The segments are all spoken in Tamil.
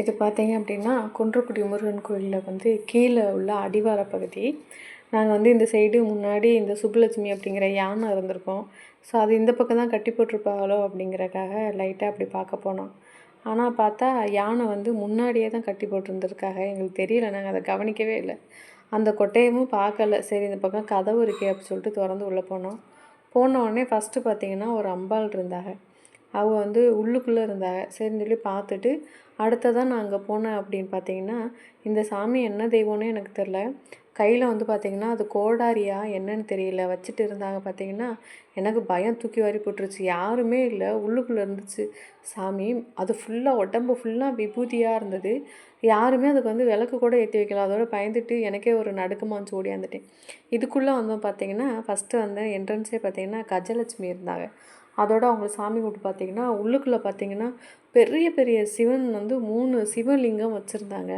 இது பார்த்தீங்க அப்படின்னா குன்றக்குடி முருகன் கோயிலில் வந்து கீழே உள்ள அடிவார பகுதி. நாங்கள் வந்து இந்த சைடு முன்னாடி இந்த சுப்புலட்சுமி அப்படிங்கிற யானை இருந்திருக்கோம். ஸோ அது இந்த பக்கம் தான் கட்டி போட்டிருப்பாங்களோ அப்படிங்கிறக்காக லைட்டாக அப்படி பார்க்க போனோம். ஆனால் பார்த்தா யானை வந்து முன்னாடியே தான் கட்டி போட்டிருந்துருக்காங்க. எங்களுக்கு தெரியல நாங்கள் அதை கவனிக்கவே இல்லை. அந்த கொட்டையமும் பார்க்கல. சரி இந்த பக்கம் கதவு இருக்கே அப்படி சொல்லிட்டு திறந்து உள்ளே போனோம். போன உடனே ஃபஸ்ட்டு பார்த்தீங்கன்னா ஒரு அம்பாள் இருந்தாங்க. அவங்க வந்து உள்ளுக்குள்ளே இருந்தாங்க. சரின்னு சொல்லி பார்த்துட்டு அடுத்ததாக நான் அங்கே போனேன் அப்படின்னு பார்த்தீங்கன்னா இந்த சாமி என்ன தெய்வம்னு எனக்கு தெரில கையில் வந்து பார்த்திங்கன்னா அது கோடாரியா என்னன்னு தெரியல. வச்சுட்டு இருந்தாங்க பார்த்தீங்கன்னா எனக்கு பயம் தூக்கி வாரி போட்டுருச்சு. யாருமே இல்லை. உள்ளுக்குள்ளே இருந்துச்சு சாமி. அது ஃபுல்லாக உடம்பு ஃபுல்லாக விபூதியாக இருந்தது. யாருமே அதுக்கு வந்து விளக்கு கூட ஏற்றி வைக்கல. அதோட பயந்துட்டு எனக்கே ஒரு நடுக்கமாச்சு ஓடியாந்துட்டேன் இதுக்குள்ளே வந்தோம் பார்த்தீங்கன்னா ஃபஸ்ட்டு வந்த என்ட்ரன்ஸே பார்த்தீங்கன்னா கஜலட்சுமி இருந்தாங்க. அதோட அவங்க சாமி கும்பிட்டு பார்த்தீங்கன்னா உள்ளுக்குள்ளே பார்த்தீங்கன்னா பெரிய பெரிய சிவன் வந்து மூணு சிவலிங்கம் வச்சுருந்தாங்க.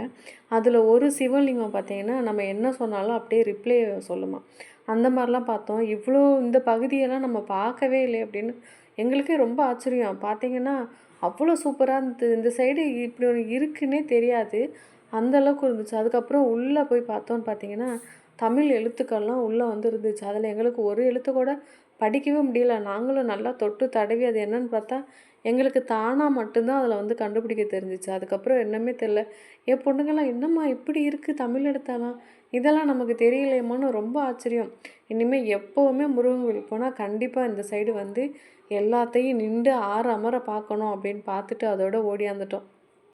அதில் ஒரு சிவலிங்கம் பார்த்தீங்கன்னா நம்ம என்ன சொன்னாலும் அப்படியே ரிப்ளை சொல்லுமா. அந்த மாதிரிலாம் பார்த்தோம். இவ்வளோ இந்த பகுதியெல்லாம் நம்ம பார்க்கவே இல்லை அப்படின்னு எங்களுக்கே ரொம்ப ஆச்சரியம். பார்த்தீங்கன்னா அவ்வளோ சூப்பராக இருந்தது. இந்த சைடு இப்படி ஒன்று இருக்குன்னே தெரியாது. அந்த அளவுக்கு இருந்துச்சு. அதுக்கப்புறம் உள்ளே போய் பார்த்தோன்னு பார்த்தீங்கன்னா தமிழ் எழுத்துக்கள்லாம் உள்ளே வந்து இருந்துச்சு அதில் எங்களுக்கு ஒரு எழுத்து கூட படிக்கவே முடியல. நாங்களும் நல்லா தொட்டு தடவி அது என்னன்னு பார்த்தா எங்களுக்கு தானாக மட்டும்தான் அதில் வந்து கண்டுபிடிக்க தெரிஞ்சிச்சு. அதுக்கப்புறம் என்னமே தெரில என் பொண்ணுங்கள்லாம் என்னம்மா இப்படி இருக்குது தமிழ் எடுத்தாலாம் இதெல்லாம் நமக்கு தெரியலையம்மான்னு ரொம்ப ஆச்சரியம். இனிமேல் எப்போவுமே முருகன் கோயில் போனால் கண்டிப்பாக இந்த சைடு வந்து எல்லாத்தையும் நின்று ஆற அமர பார்க்கணும் அப்படின்னு பார்த்துட்டு அதோட ஓடியாந்துட்டோம்.